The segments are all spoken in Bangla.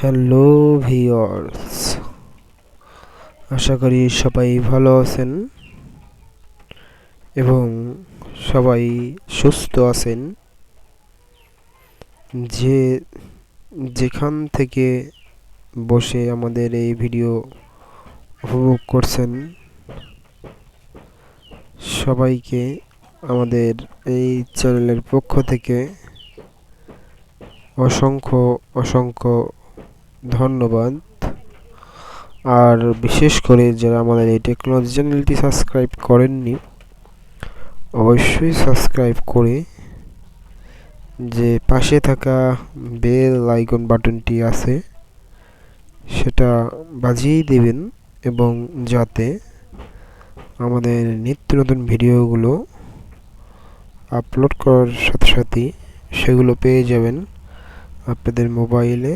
হ্যালো ভিওর্স আশা করি সবাই ভালো আছেন এবং সবাই সুস্থ আছেন। যে যেখান থেকে বসে আমাদের এই ভিডিও উপভোগ করছেন, সবাইকে আমাদের এই চ্যানেলের পক্ষ থেকে অসংখ্য অসংখ্য ধন্যবাদ। আর বিশেষ করে যারা আমাদের এই টেকনোলজি চ্যানেলটি সাবস্ক্রাইব করেননি, অবশ্যই সাবস্ক্রাইব করে যে পাশে থাকা বেল আইকন বাটনটি আছে, সেটা বাজিয়েই দেবেন এবং যাতে আমাদের নিত্য নতুন ভিডিওগুলো আপলোড করার সাথে সাথে সেগুলো পেয়ে যাবেন আপনাদের মোবাইলে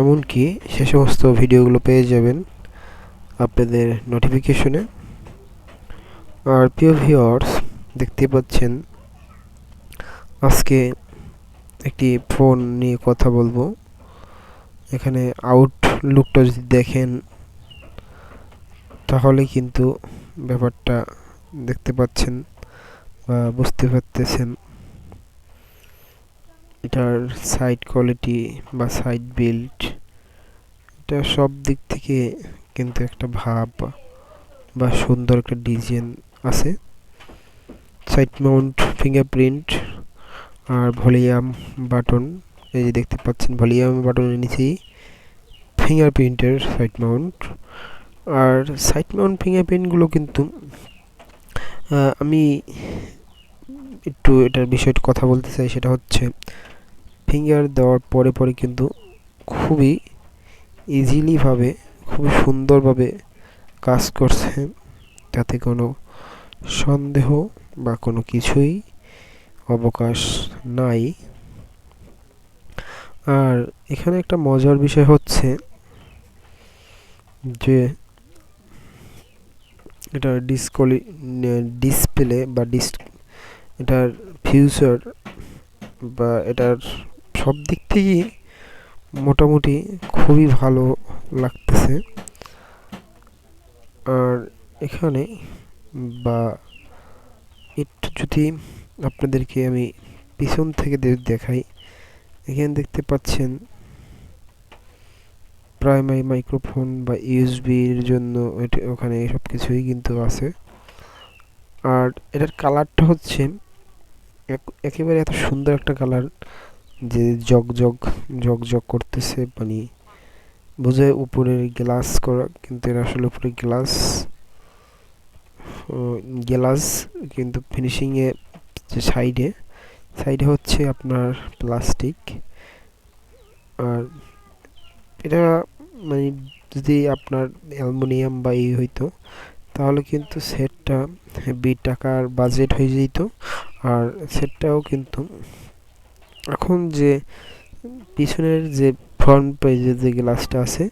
এমনকি সে সমস্ত ভিডিওগুলো পেয়ে যাবেন আপনাদের নোটিফিকেশনে আর প্রিয় ভিওর্স দেখতে পাচ্ছেন, আজকে একটি ফোন নিয়ে কথা বলব। এখানে আউটলুকটা যদি দেখেন, তাহলে কিন্তু ব্যাপারটা দেখতে পাচ্ছেন বা বুঝতে পারতেছেন। এটার সাইড কোয়ালিটি বা সাইড বিল্ড এটা সব দিক থেকে কিন্তু একটা ভাব বা সুন্দর একটা ডিজাইন আছে। সাইড মাউন্ট ফিঙ্গারপ্রিন্ট আর ভলিউম বাটন এই যে দেখতে পাচ্ছেন ভলিউম বাটনের নিচেই ফিঙ্গারপ্রিন্টের সাইড মাউন্ট আর সাইড মাউন্ট ফিঙ্গারপ্রিন্টগুলো কিন্তু আমি একটু এটার বিষয়টা কথা বলতে চাই, সেটা হচ্ছে ফিঙ্গার দেওয়ার পরে পরে কিন্তু খুবই ইজিলিভাবে খুবই সুন্দরভাবে কাজ করছে তাতে কোনো সন্দেহ বা কোনো কিছুই অবকাশ নাই। আর এখানে একটা মজার বিষয় হচ্ছে যে এটার ডিসকলি ডিসপ্লে বা ডিস এটার ফিউচার বা এটার সব দিক থেকেই মোটামুটি খুবই ভালো লাগতেছে। আর এখানে বা একটু যদি আপনাদেরকে আমি পিছন থেকে দেখাই, এখানে দেখতে পাচ্ছেন প্রাইমারি মাইক্রোফোন বা ইউএসবির জন্য ওখানে সব কিছুই কিন্তু আছে। আর এটার কালারটা হচ্ছে একেবারে এত সুন্দর একটা কালার যে জগ জগ জগ জগ করতেছে মানে বোঝায় উপরে গ্লাস করা, কিন্তু এর আসলে উপরে গ্লাস গ্লাস, কিন্তু ফিনিশিংয়ে যে সাইডে সাইডে হচ্ছে আপনার প্লাস্টিক আর এটা মানে যদি আপনার অ্যালুমিনিয়াম বা এই হইতো, তাহলে কিন্তু সেটটা বি টাকার বাজেট হয়ে যেত, আর সেটটাও কিন্তু এখন যে পিছনের যে ফ্রন্ট পেজের যে গ্লাসটা আছে,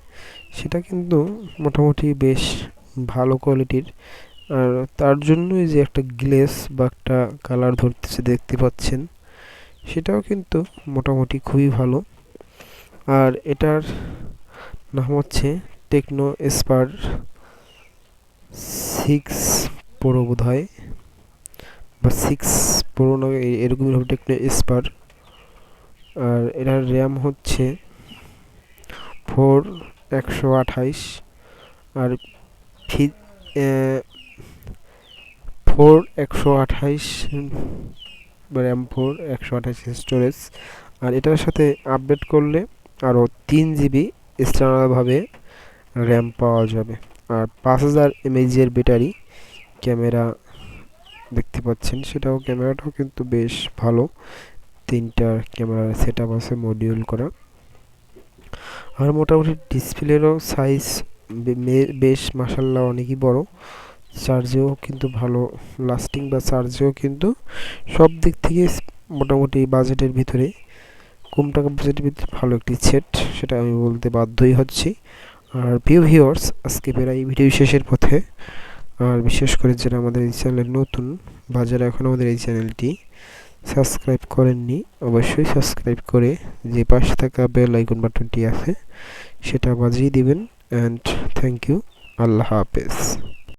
সেটা কিন্তু মোটামুটি বেশ ভালো কোয়ালিটির আর তার জন্যই যে একটা গ্লেস বা একটা কালার ধরতেছে দেখতে পাচ্ছেন, সেটাও কিন্তু মোটামুটি খুবই ভালো। আর এটার নাম হচ্ছে টেকনো স্পার সিক্স প্রো বোধ হয় বা সিক্স প্রো এরকমই হবে টেকনো স্পার আর এটার র্যাম হচ্ছে ফোর একশো আঠাইশ আর ফি ফোর একশো আঠাইশ র্যাম ফোর একশো আঠাইশ স্টোরেজ আর এটার সাথে আপডেট করলে আরও তিন জিবি এক্সটার্নালভাবে র্যাম পাওয়া যাবে। আর পাঁচ হাজার এমএইচের ব্যাটারি ক্যামেরা দেখতে পাচ্ছেন, সেটাও ক্যামেরাটাও কিন্তু বেশ ভালো। তিনটা ক্যামেরার সেট আপ আছে মডিউল করা। আর মোটামুটি ডিসপ্লেরও সাইজ বেশ মাসাল্লাহ অনেকই বড়। চার্জেও কিন্তু ভালো লাস্টিং বা চার্জেও কিন্তু সব দিক থেকে মোটামুটি বাজেটের ভিতরে। কম টাকা বাজেটের ভিতরে ভালো একটি সেট সেটা আমি বলতে বাধ্যই হচ্ছি। আর ভিউ ভিওর্স আজকে প্রায় ভিডিও শেষের পথে। আর বিশেষ করে যারা আমাদের এই চ্যানেলের নতুন বা যারা এখন আমাদের এই চ্যানেলটি সাবস্ক্রাইব করেননি, অবশ্যই সাবস্ক্রাইব করে যে পাশে থাকা বেল আইকন বাটনটি আছে, সেটা বাজিয়ে দিবেন অ্যান্ড থ্যাংক ইউ আল্লাহ হাফেজ।